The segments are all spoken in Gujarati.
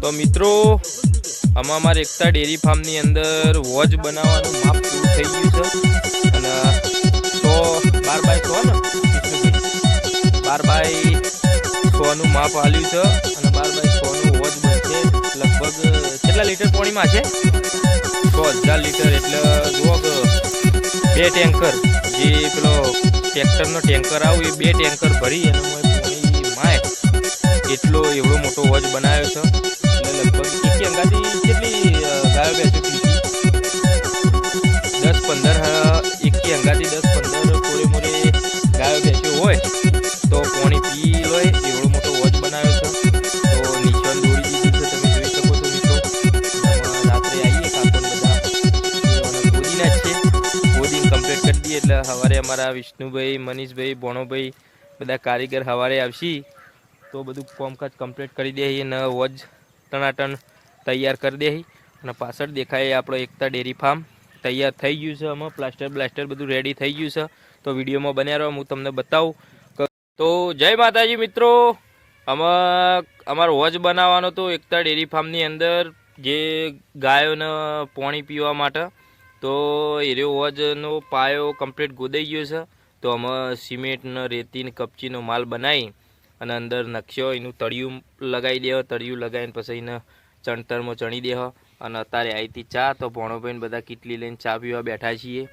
તો મિત્રો, આમાં અમારે એકતા ડેરી ફાર્મની અંદર વોચ બનાવવાનું માપ પૂરું થઈ ગયું છે. અને સો, બાર બાય સો ને? બાર બાય સોનું માપ આલ્યું છે. અને બાર બાય સોનું વોચ બનશે લગભગ કેટલા લીટર પાણીમાં છે? સો હજાર લીટર. એટલે જુઓ બે ટેન્કર, જે પેલો ટ્રેક્ટરનો ટેન્કર આવું, એ બે ટેન્કર ભરી અને માય. એટલો એવડો મોટો વોચ બનાવ્યો છે. લગભગ અંગાથી કેટલી ગાયો દસ પંદર એકી અંગાથી દસ પંદર કોરે મોરે ગાયો હોય તો પાણી લે એવડો મોટો વોચ બનાવ્યો છે. તો તમે જોઈ શકો છો મિત્રો. રાત્રે કમ્પ્લીટ કરી દઈએ એટલે સવારે અમારા વિષ્ણુભાઈ, મનીષભાઈ ભોણોભાઈ બધા કારીગર સવારે આવશી. તો બધું કોમકાજ કમ્પ્લીટ કરી દે અને વોજ ટનાટન તૈયાર કરી દે અને પાછળ દેખાય આપણો એકતા ડેરી ફાર્મ. તૈયાર થઈ ગયું છે આમાં. પ્લાસ્ટર બ્લાસ્ટર બધું રેડી થઈ ગયું છે. તો વિડીયોમાં બન્યા રહો. હું તમને બતાવું. તો જય માતાજી મિત્રો. આમાં અમારો વોચ બનાવવાનો તો એકતા ડેરી ફાર્મની અંદર જે ગાયોને પાણી પીવા માટે. તો એરિયો વોજનો પાયો કમ્પ્લીટ ગોદાઈ ગયો છે. તો અમે સિમેન્ટ રેતીને, કપચીનો માલ બનાવી અને અંદર નકશો એનું તળિયું લગાવી દેવા તળિયું લગાવીને પછી એને ચણતરમાં ચણી દેવા અને અત્યારે આવી હતી ચા તો ભણોભાઈ બધા કીટલી લઈને ચા પીવા બેઠા છીએ.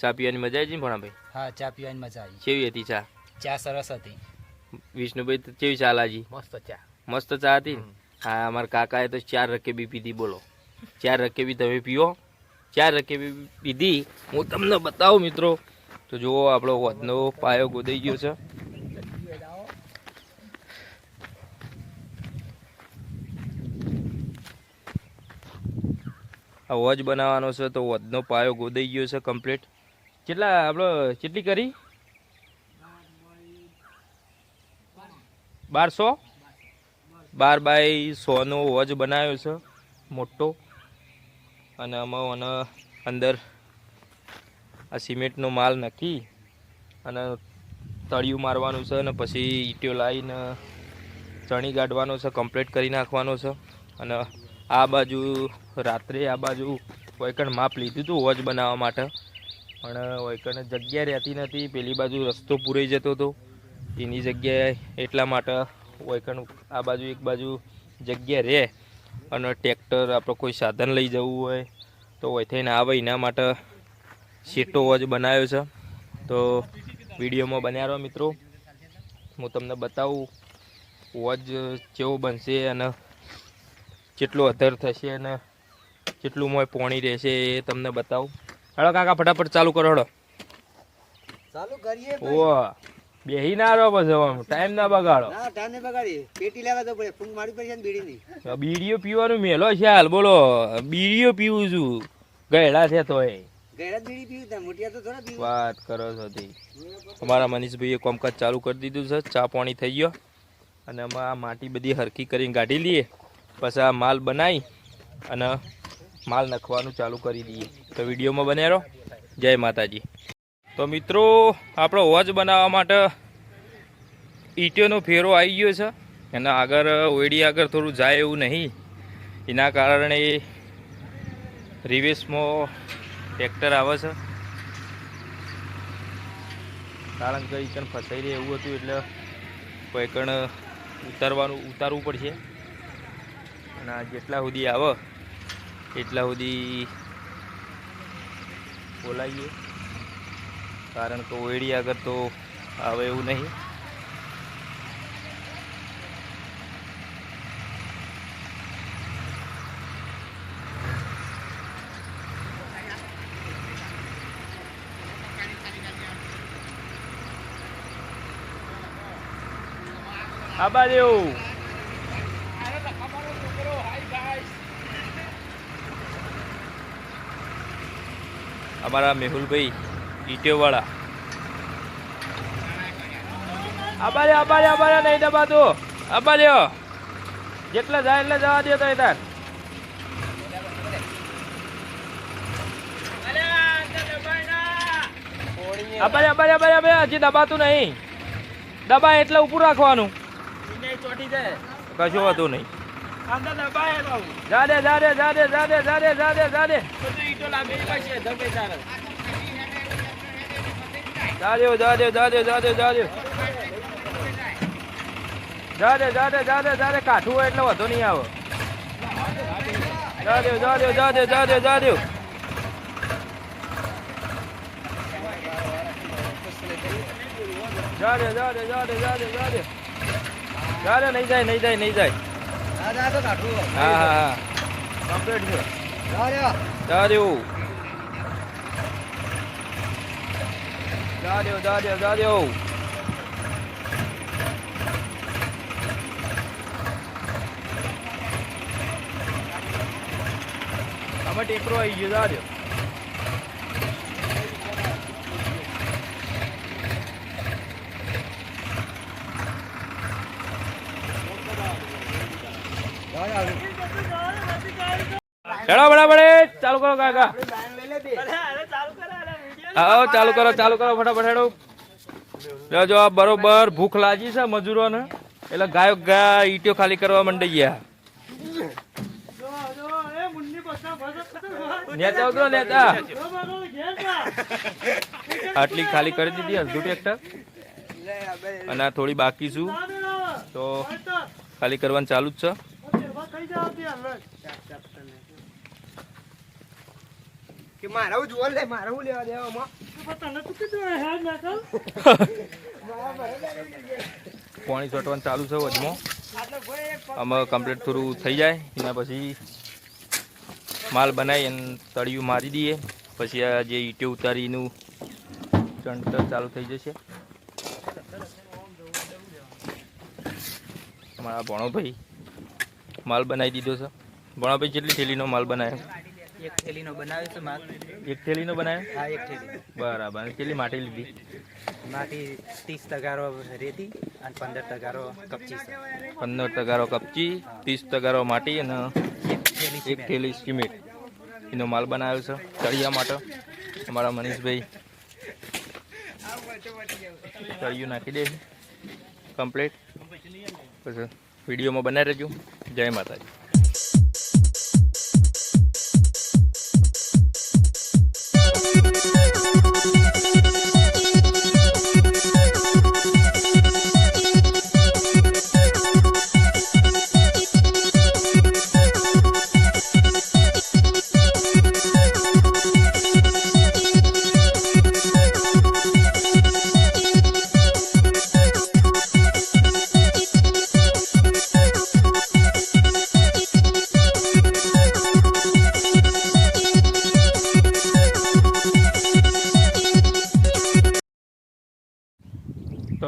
ચા પીવાની મજા આવી છે ને ભણાભાઈ? હા ચા પીવાની મજા આવી. કેવી હતી ચા? ચા સરસ હતી. વિષ્ણુભાઈ તો કેવી ચા લાજી મસ્ત ચા. મસ્ત ચા હતી ને? હા અમારા કાકાએ તો ચાર રકેબી પીધી બોલો. ચાર રકેબી તમે પીવો ચાર રકેબી પીધી. હું તમને બતાવું મિત્રો. તો જુઓ આપણો વધનો પાયો ગોદાઈ ગયો છે. આ વોચ બનાવવાનો છે તો વધનો પાયો ગોદાઈ ગયો છે કમ્પ્લીટ કેટલા આપણે કેટલી કરી? બારસો? બાર બાય સોનો વોચ બનાવ્યો છે, મોટો. અને આમાં અંદર આ સિમેન્ટનો માલ નાખી અને તળિયું મારવાનું છે અને પછી ઈટીઓ લાવીને ચણી ગાઢવાનો છે કમ્પ્લીટ કરી નાખવાનો છે. અને આ બાજુ રાત્રે આ બાજુ વૈકણ માપ લીધું હતું વોચ બનાવવા માટે. પણ વૈકણ જગ્યા રહેતી નથી પેલી બાજુ રસ્તો પૂરાઈ જતો હતો. એની જગ્યાએ એટલા માટે વૈકણ આ બાજુ એક બાજુ જગ્યા રહે અને ટ્રેક્ટર આપણો કોઈ સાધન લઈ જવું હોય તો વૈથઈને આવે એના માટે સીટો વોચ બનાવ્યો છે. તો વિડીયોમાં બન્યા રહો મિત્રો. હું તમને બતાવું વોચ કેવો બનશે અને કેટલો અધર થશે અને કેટલું મોય પોણી રહેશે એ તમને બતાવું. હળો કાકા ફટાફટ ચાલુ કરો હળો ચાલુ કરીએ ઓ બેહી ના રહો બસ જવાનું ટાઈમ ના બગાડો. ના ટાને બગાડી પેટી લેવા તો પડે ફૂંક મારી પડશે ને બીડીની. બીડીઓ પીવાનું મેલો છે હાલ બોલો બીડીઓ પીવું છું. ગયડા છે તોય. વાત કરો છો અમારા મનીષભાઈએ કોમકાજ ચાલુ કરી દીધું છે ચા પાણી થઈ ગયો. અને અમે આ માટી બધી હરકી કરીને કાઢી લઈએ. પછી આ માલ બનાવી અને માલ નાખવાનું ચાલુ કરી દઈએ. તો વિડીયોમાં બને રહો. જય માતાજી. તો મિત્રો, આપણો વોચ બનાવવા માટે ઈટીઓનો ફેરો આવી ગયો છે. એના આગળ, ઓયડી આગળ થોડું જાય એવું નહીં. એના કારણે રિવેશમાં ટ્રેક્ટર આવે છે. કારણ કે ઈકણ ફસાઈ રહે એવું હતું એટલે કોઈ કણ ઉતારવાનું, ઉતારવું પડશે. અને જેટલા સુધી આવે, એટલા સુધી બોલાવીએ. કારણ કે ઓયડી આગળ તો આવે એવું નહીં. આબા અમારા મેહુલભાઈ ઈટેવાળા. આબા રે આબા રે આબા રે નહીં દબાતો. આબા લ્યો જેટલા જાય એટલે જવા દો તો તાર. હજી દબાતું નહીં. દબા એટલે ઉપર રાખવાનું. કશું હોતું નહીં. જા દે જા દે જા દે જા દે જા દે જા દે જા દે. જા દે જા દે જા દે જા દે જા દે જા દે જા દે જા દે જા દે કાઠું હોય એટલે વધુ નહીં આવે જા દે જા દે જા દે જા દે જા દે જા દે જા દે જા દે જા દે જા દે જા દે નહીં જાય નહીં જાય નહીં જાય હા હા હા કમ્પ્લીટ છે જા જવા દેવું જવા દેવું જવા દેવું જવા દેવું આમાં ટેકરો આવી ગયો જવા દેવું Yeah, yeah. ચલો બરાબર ચાલુ કરો કાકા. આવો ચાલુ કરો ચાલુ કરો, ફટાફટ હેડો. જો આ બરોબર ભૂખ લાગી છે મજૂરોને. એટલે ગાયો ગા ઈટીઓ ખાલી કરવા માંડી ગયા. નેતા ઉતરો, નેતા. આટલી ખાલી કરી દીધી, અડધું ટ્રેક્ટર. અને આ થોડી બાકી છું. તો ખાલી કરવાનું ચાલુ જ છે. કે મારા મારા પાણી છોટવાનું ચાલુ છે વચમાં આમાં કમ્પ્લીટ થોડું થઈ જાય, એના પછી માલ બનાવી અને તળિયું મારી દઈએ. પછી આ જે ઈંટો ઉતારીનું ચણતર ચાલુ થઈ જશે. અમારા ભણોભાઈ માલ બનાવી દીધો છે. ભણોભાઈ જેટલી થેલીનો માલ બનાવ્યો? એક થેલીનો બનાવ્યો છે માલ એક થેલીનો બનાવ્યો? હા એક થેલી. બરાબર. કેટલી માટી લીધી? માટી ત્રીસ તગારો રેતી અને પંદર તગારો કપચી છે. પંદર તગારો કપચી ત્રીસ તગારો માટી અને એક થેલી એક થેલી સિમેન્ટ. એનો માલ બનાવ્યો છે તળિયા માટે. અમારા મનીષભાઈ તળિયું નાખી દે કમ્પ્લીટ પછી વિડીયોમાં બનાવી રહેજો. જય માતાજી.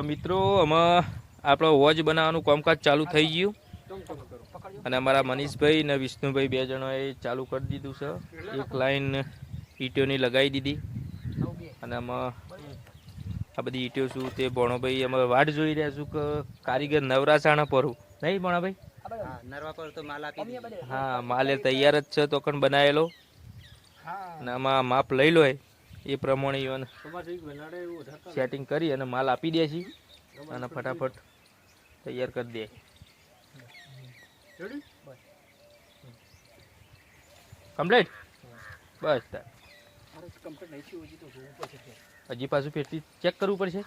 મિત્રો, આમાં આપણો વોચ બનાવવાનું કામકાજ ચાલુ થઈ ગયું. અને અમારા મનીષભાઈ અને વિષ્ણુભાઈ બે જણાએ ચાલુ કરી દીધું છે. એક લાઈન ઈંટોની લગાવી દીધી. અને આમાં આ બધી ઈંટો શું તે ભણોભાઈ અમે વાટ જોઈ રહ્યા છું કે કારીગર નવરાસાણા પરું. નહીં ભણાભાઈ હા, માલ તૈયાર જ છે તો પણ બનાવેલો. અને આમાં માપ લઈ લો એ. પ્રમાણે ઈવન સેટિંગ કરી અને માલ આપી દે છે. અને ફટાફટ તૈયાર કરી દે. કમ્પ્લીટ? બસ હજી પાછું ફેરથી ચેક કરવું પડશે?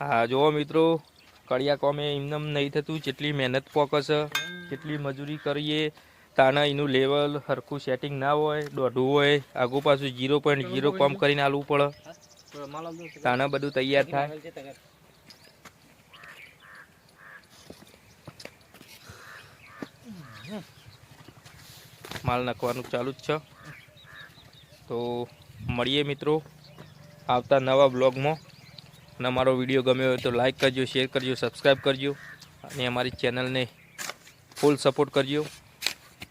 હા જુઓ મિત્રો કડિયા કોમે એમને નહીં થતું જેટલી મહેનત પોકસ કેટલી મજૂરી કરીએ તાના એનું લેવલ સરખું સેટિંગ ના હોય, દોઢું હોય, આગુ પાછું જીરો પોઈન્ટ જીરો કોમ કરીને આલવું પડે. તાના બધું તૈયાર થાય. માલ નાખવાનું ચાલુ જ છે. તો મળીએ મિત્રો આવતા નવા બ્લોગમાં અને અમારો વીડિયો ગમ્યો હોય તો લાઇક કરજો શેર કરજો સબસ્ક્રાઈબ કરજો. અને અમારી ચેનલને ફૂલ સપોર્ટ કરજો.